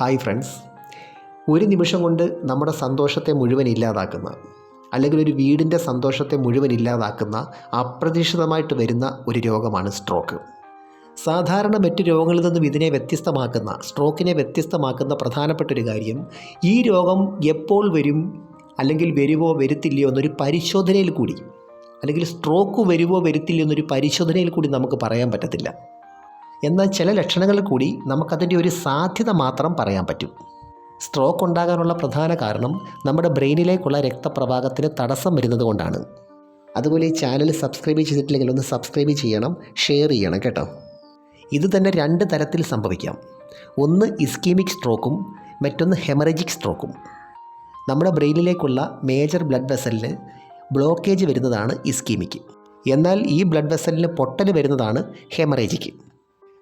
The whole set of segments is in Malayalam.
Hi friends. ഒരു നിമിഷം കൊണ്ട് നമ്മുടെ സന്തോഷത്തെ മുഴുവൻ ഇല്ലാതാക്കുന്ന അല്ലെങ്കിൽ ഒരു വീടിന്റെ സന്തോഷത്തെ മുഴുവൻ ഇല്ലാതാക്കുന്ന അപ്രതീക്ഷിതമായിട്ട് വരുന്ന ഒരു രോഗമാണ് സ്ട്രോക്ക് സാധാരണ മറ്റു രോഗങ്ങളിൽ നിന്നും ഇതിനെ വ്യത്യസ്തമാക്കുന്ന സ്ട്രോക്കിനെ വ്യത്യസ്തമാക്കുന്ന പ്രധാനപ്പെട്ട ഒരു കാര്യം ഈ രോഗം എപ്പോൾ വരും അല്ലെങ്കിൽ വരുവോ വരുത്തില്ലയോ എന്നൊരു പരിശോധനയിൽ കൂടി അല്ലെങ്കിൽ സ്ട്രോക്ക് വരുവോ വരുത്തില്ലയോ എന്നൊരു പരിശോധനയിൽ കൂടി നമുക്ക് പറയാൻ പറ്റത്തില്ല. എന്നാൽ ചില ലക്ഷണങ്ങൾ കൂടി നമുക്കതിന്റെ ഒരു സാധ്യത മാത്രം പറയാൻ പറ്റും. സ്ട്രോക്ക് ഉണ്ടാകാനുള്ള പ്രധാന കാരണം നമ്മുടെ ബ്രെയിനിലേക്കുള്ള രക്തപ്രവാഹത്തിന് തടസ്സം വരുന്നത് കൊണ്ടാണ്. അതുപോലെ ഈ ചാനൽ സബ്സ്ക്രൈബ് ചെയ്തിട്ടില്ലെങ്കിൽ ഒന്ന് സബ്സ്ക്രൈബ് ചെയ്യണം ഷെയർ ചെയ്യണം കേട്ടോ. ഇത് തന്നെ രണ്ട് തരത്തിൽ സംഭവിക്കാം. ഒന്ന് ഇസ്കീമിക് സ്ട്രോക്കും മറ്റൊന്ന് ഹെമറജിക് സ്ട്രോക്കും നമ്മുടെ ബ്രെയിനിലേക്കുള്ള മേജർ ബ്ലഡ് വെസലിന് ബ്ലോക്കേജ് വരുന്നതാണ് ഇസ്കീമിക്ക് എന്നാൽ ഈ ബ്ലഡ് വെസലിന് പൊട്ടൽ വരുന്നതാണ് ഹെമറേജിക്ക്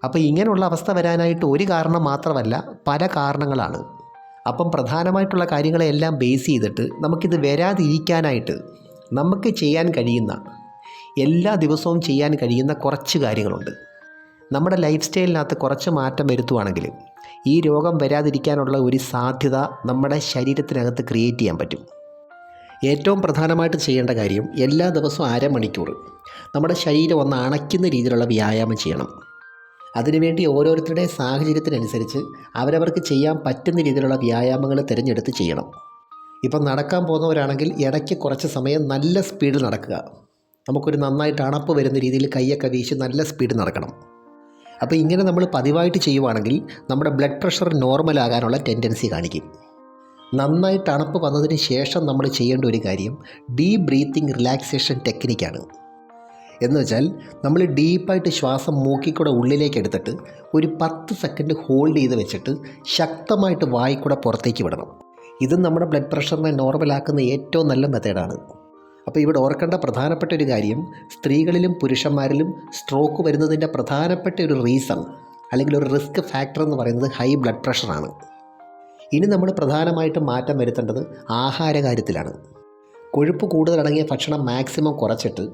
അപ്പോൾ ഇങ്ങനെയുള്ള അവസ്ഥ വരാനായിട്ട് ഒരു കാരണം മാത്രമല്ല പല കാരണങ്ങളാണ്. അപ്പം പ്രധാനമായിട്ടുള്ള കാര്യങ്ങളെല്ലാം ബേസ് ചെയ്തിട്ട് നമുക്കിത് വരാതിരിക്കാനായിട്ട് നമുക്ക് ചെയ്യാൻ കഴിയുന്ന എല്ലാ ദിവസവും ചെയ്യാൻ കഴിയുന്ന കുറച്ച് കാര്യങ്ങളുണ്ട്. നമ്മുടെ ലൈഫ് സ്റ്റൈലിനകത്ത് കുറച്ച് മാറ്റം വരുത്തുവാണെങ്കിൽ ഈ രോഗം വരാതിരിക്കാനുള്ള ഒരു സാധ്യത നമ്മുടെ ശരീരത്തിനകത്ത് ക്രിയേറ്റ് ചെയ്യാൻ പറ്റും. ഏറ്റവും പ്രധാനമായിട്ട് ചെയ്യേണ്ട കാര്യം എല്ലാ ദിവസവും അരമണിക്കൂർ നമ്മുടെ ശരീരം ഒന്ന് അണയ്ക്കുന്ന രീതിയിലുള്ള വ്യായാമം ചെയ്യണം. അതിനുവേണ്ടി ഓരോരുത്തരുടെ സാഹചര്യത്തിനനുസരിച്ച് അവരവർക്ക് ചെയ്യാൻ പറ്റുന്ന രീതിയിലുള്ള വ്യായാമങ്ങൾ തിരഞ്ഞെടുത്ത് ചെയ്യണം. ഇപ്പം നടക്കാൻ പോകുന്നവരാണെങ്കിൽ ഇടയ്ക്ക് കുറച്ച് സമയം നല്ല സ്പീഡിൽ നടക്കുക. നമുക്കൊരു നന്നായിട്ട് അണപ്പ് വരുന്ന രീതിയിൽ കൈയൊക്കെ വീശി നല്ല സ്പീഡ് നടക്കണം. അപ്പോൾ ഇങ്ങനെ നമ്മൾ പതിവായിട്ട് ചെയ്യുവാണെങ്കിൽ നമ്മുടെ ബ്ലഡ് പ്രഷർ നോർമൽ ആകാനുള്ള ടെൻഡൻസി കാണിക്കും. നന്നായിട്ട് അണപ്പ് വന്നതിന് ശേഷം നമ്മൾ ചെയ്യേണ്ട ഒരു കാര്യം ഡീപ് ബ്രീത്തിങ് റിലാക്സേഷൻ ടെക്നിക്കാണ്. എന്ന് വെച്ചാൽ നമ്മൾ ഡീപ്പായിട്ട് ശ്വാസം മൂക്കിക്കൂടെ ഉള്ളിലേക്ക് എടുത്തിട്ട് ഒരു പത്ത് സെക്കൻഡ് ഹോൾഡ് ചെയ്ത് വെച്ചിട്ട് ശക്തമായിട്ട് വായിക്കൂടെ പുറത്തേക്ക് വിടണം. ഇത് നമ്മുടെ ബ്ലഡ് പ്രഷറിനെ നോർമലാക്കുന്ന ഏറ്റവും നല്ല മെത്തേഡാണ്. അപ്പോൾ ഇവിടെ ഓർക്കേണ്ട പ്രധാനപ്പെട്ട ഒരു കാര്യം സ്ത്രീകളിലും പുരുഷന്മാരിലും സ്ട്രോക്ക് വരുന്നതിന്റെ പ്രധാനപ്പെട്ട ഒരു റീസൺ അല്ലെങ്കിൽ ഒരു റിസ്ക് ഫാക്ടർ എന്ന് പറയുന്നത് ഹൈ ബ്ലഡ് പ്രഷറാണ്. ഇനി നമ്മൾ പ്രധാനമായിട്ടും മാറ്റം വരുത്തേണ്ടത് ആഹാര കാര്യത്തിലാണ് കൊഴുപ്പ് കൂടുതലടങ്ങിയ ഭക്ഷണം മാക്സിമം കുറച്ചിട്ട്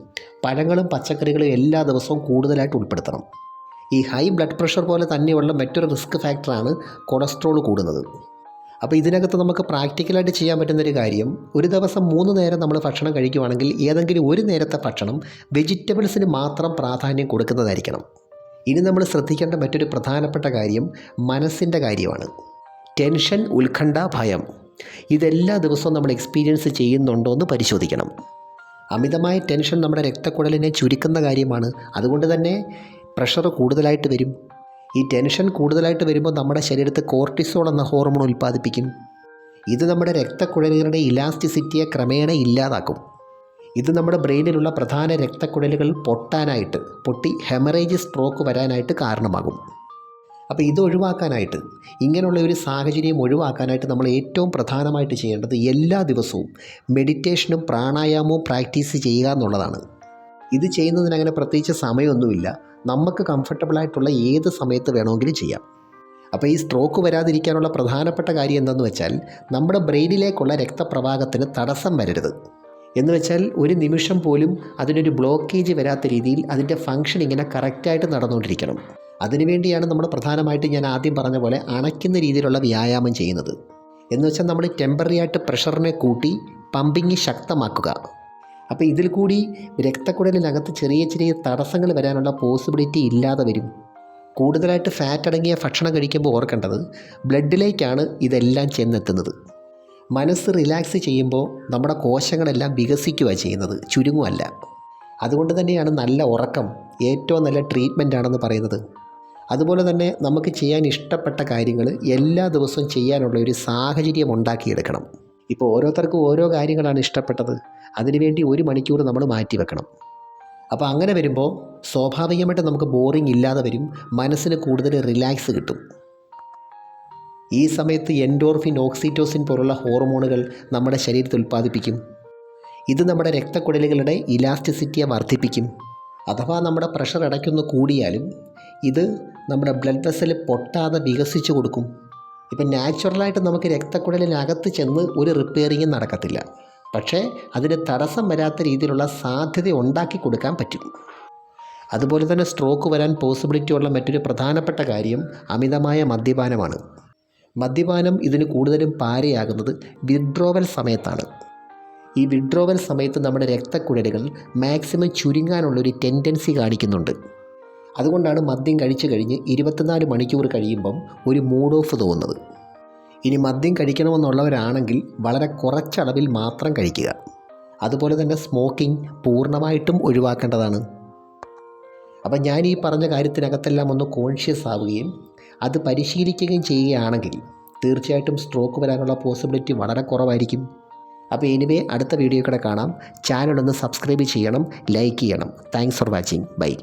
പഴങ്ങളും പച്ചക്കറികളും എല്ലാ ദിവസവും കൂടുതലായിട്ട് ഉൾപ്പെടുത്തണം. ഈ ഹൈ ബ്ലഡ് പ്രഷർ പോലെ തന്നെയുള്ള മറ്റൊരു റിസ്ക് ഫാക്ടറാണ് കൊളസ്ട്രോൾ കൂടുന്നത്. അപ്പോൾ ഇതിനകത്ത് നമുക്ക് പ്രാക്ടിക്കലായിട്ട് ചെയ്യാൻ പറ്റുന്നൊരു കാര്യം ഒരു ദിവസം മൂന്ന് നേരം നമ്മൾ ഭക്ഷണം കഴിക്കുവാണെങ്കിൽ ഏതെങ്കിലും ഒരു നേരത്തെ ഭക്ഷണം വെജിറ്റബിൾസിന് മാത്രം പ്രാധാന്യം കൊടുക്കുന്നതായിരിക്കണം. ഇനി നമ്മൾ ശ്രദ്ധിക്കേണ്ട മറ്റൊരു പ്രധാനപ്പെട്ട കാര്യം മനസ്സിന്റെ കാര്യമാണ്. ടെൻഷൻ ഉത്കണ്ഠ ഭയം. ഇതെല്ലാ ദിവസവും നമ്മൾ എക്സ്പീരിയൻസ് ചെയ്യുന്നുണ്ടോ എന്ന് പരിശോധിക്കണം. അമിതമായ ടെൻഷൻ നമ്മുടെ രക്തക്കുഴലിനെ ചുരുക്കുന്ന കാര്യമാണ്. അതുകൊണ്ട് തന്നെ പ്രഷർ കൂടുതലായിട്ട് വരും. ഈ ടെൻഷൻ കൂടുതലായിട്ട് വരുമ്പോൾ നമ്മുടെ ശരീരത്ത് കോർട്ടിസോൾ എന്ന ഹോർമോൺ ഉൽപ്പാദിപ്പിക്കും. ഇത് നമ്മുടെ രക്തക്കുഴലുകളുടെ ഇലാസ്റ്റിസിറ്റിയെ ക്രമേണ ഇല്ലാതാക്കും. ഇത് നമ്മുടെ ബ്രെയിനിലുള്ള പ്രധാന രക്തക്കുഴലുകൾ പൊട്ടാനായിട്ട് പൊട്ടി ഹെമറേജ് സ്ട്രോക്ക് വരാനായിട്ട് കാരണമാകും. അപ്പോൾ ഇത് ഒഴിവാക്കാനായിട്ട് ഇങ്ങനെയുള്ള ഒരു സാഹചര്യം ഒഴിവാക്കാനായിട്ട് നമ്മൾ ഏറ്റവും പ്രധാനമായിട്ട് ചെയ്യേണ്ടത് എല്ലാ ദിവസവും മെഡിറ്റേഷനും പ്രാണായാമവും പ്രാക്ടീസ് ചെയ്യുക എന്നുള്ളതാണ്. ഇത് ചെയ്യുന്നതിന് അങ്ങനെ പ്രത്യേകിച്ച് സമയമൊന്നുമില്ല. നമുക്ക് കംഫർട്ടബിളായിട്ടുള്ള ഏത് സമയത്ത് വേണമെങ്കിലും ചെയ്യാം. അപ്പോൾ ഈ സ്ട്രോക്ക് വരാതിരിക്കാനുള്ള പ്രധാനപ്പെട്ട കാര്യം എന്താണെന്ന് വെച്ചാൽ നമ്മുടെ ബ്രെയിനിലേക്കുള്ള രക്തപ്രവാഹത്തിന് തടസ്സം വരരുത്. എന്ന് വെച്ചാൽ ഒരു നിമിഷം പോലും അതിനൊരു ബ്ലോക്കേജ് വരാത്ത രീതിയിൽ അതിന്റെ ഫങ്ഷൻ ഇങ്ങനെ കറക്റ്റായിട്ട് നടന്നുകൊണ്ടിരിക്കണം. അതിനുവേണ്ടിയാണ് നമ്മൾ പ്രധാനമായിട്ട് ഞാൻ ആദ്യം പറഞ്ഞ പോലെ അണയ്ക്കുന്ന രീതിയിലുള്ള വ്യായാമം ചെയ്യുന്നത്. എന്ന് വെച്ചാൽ നമ്മൾ ടെമ്പററി ആയിട്ട് പ്രഷറിനെ കൂട്ടി പമ്പിങ് ശക്തമാക്കുക. അപ്പോൾ ഇതിൽ കൂടി രക്തക്കുഴലിനകത്ത് ചെറിയ ചെറിയ തടസ്സങ്ങൾ വരാനുള്ള പോസിബിലിറ്റി ഇല്ലാതെ വരും. കൂടുതലായിട്ട് ഫാറ്റ് അടങ്ങിയ ഭക്ഷണം കഴിക്കുമ്പോൾ ഓർക്കേണ്ടത് ബ്ലഡിലേക്കാണ് ഇതെല്ലാം ചെന്നെത്തുന്നത്. മനസ്സ് റിലാക്സ് ചെയ്യുമ്പോൾ നമ്മുടെ കോശങ്ങളെല്ലാം വികസിക്കുക ചെയ്യുന്നത് ചുരുങ്ങുമല്ല അതുകൊണ്ട് തന്നെയാണ് നല്ല ഉറക്കം ഏറ്റവും നല്ല ട്രീറ്റ്മെന്റ് ആണെന്ന് പറയുന്നത്. അതുപോലെ തന്നെ നമുക്ക് ചെയ്യാൻ ഇഷ്ടപ്പെട്ട കാര്യങ്ങൾ എല്ലാ ദിവസവും ചെയ്യാനുള്ള ഒരു സാഹചര്യം ഉണ്ടാക്കിയെടുക്കണം. ഇപ്പോൾ ഓരോരുത്തർക്കും ഓരോ കാര്യങ്ങളാണ് ഇഷ്ടപ്പെട്ടത്. അതിനുവേണ്ടി ഒരു മണിക്കൂർ നമ്മൾ മാറ്റി വെക്കണം. അപ്പോൾ അങ്ങനെ വരുമ്പോൾ സ്വാഭാവികമായിട്ട് നമുക്ക് ബോറിംഗ് ഇല്ലാതെ വരും. മനസ്സിന് കൂടുതൽ റിലാക്സ് കിട്ടും. ഈ സമയത്ത് എൻഡോർഫിൻ ഓക്സിറ്റോസിൻ പോലുള്ള ഹോർമോണുകൾ നമ്മുടെ ശരീരത്തിൽ ഉൽപ്പാദിപ്പിക്കും. ഇത് നമ്മുടെ രക്തക്കുഴലുകളുടെ ഇലാസ്റ്റിസിറ്റിയെ വർദ്ധിപ്പിക്കും. അഥവാ നമ്മുടെ പ്രഷർ ഇടയ്ക്കൊന്ന് കൂടിയാലും ഇത് നമ്മുടെ ബ്ലഡ് വെസൽ പൊട്ടാതെ വികസിച്ച് കൊടുക്കും. ഇപ്പം നാച്ചുറലായിട്ട് നമുക്ക് രക്തക്കുഴലിനകത്ത് ചെന്ന് ഒരു റിപ്പയറിങ്ങും നടക്കത്തില്ല. പക്ഷേ അതിന് തടസ്സം വരാത്ത രീതിയിലുള്ള സാധ്യത ഉണ്ടാക്കി കൊടുക്കാൻ പറ്റും. അതുപോലെ തന്നെ സ്ട്രോക്ക് വരാൻ പോസിബിലിറ്റി ഉള്ള മറ്റൊരു പ്രധാനപ്പെട്ട കാര്യം അമിതമായ മദ്യപാനമാണ്. മദ്യപാനം ഇതിന് കൂടുതലും പാരയാകുന്നത് വിഡ്രോവൽ സമയത്താണ്. ഈ വിഡ്രോവൽ സമയത്ത് നമ്മുടെ രക്തക്കുഴലുകൾ മാക്സിമം ചുരുങ്ങാനുള്ളൊരു ടെൻഡൻസി കാണിക്കുന്നുണ്ട്. അതുകൊണ്ടാണ് മദ്യം കഴിച്ചു കഴിഞ്ഞ് ഇരുപത്തിനാല് മണിക്കൂർ കഴിയുമ്പം ഒരു മൂഡ് ഓഫ് തോന്നുന്നത്. ഇനി മദ്യം കഴിക്കണമെന്നുള്ളവരാണെങ്കിൽ വളരെ കുറച്ചളവിൽ മാത്രം കഴിക്കുക. അതുപോലെ തന്നെ സ്മോക്കിംഗ് പൂർണമായിട്ടും ഒഴിവാക്കേണ്ടതാണ്. അപ്പം ഞാൻ ഈ പറഞ്ഞ കാര്യത്തിനകത്തെല്ലാം ഒന്ന് കോൺഷ്യസ് ആവുകയും അത് പരിശീലിക്കുകയും ചെയ്യുകയാണെങ്കിൽ തീർച്ചയായിട്ടും സ്ട്രോക്ക് വരാനുള്ള പോസിബിലിറ്റി വളരെ കുറവായിരിക്കും. അപ്പോൾ എനിവേ അടുത്ത വീഡിയോ കൂടെ കാണാം. ചാനൽ ഒന്ന് സബ്സ്ക്രൈബ് ചെയ്യണം ലൈക്ക് ചെയ്യണം. Thanks for watching bye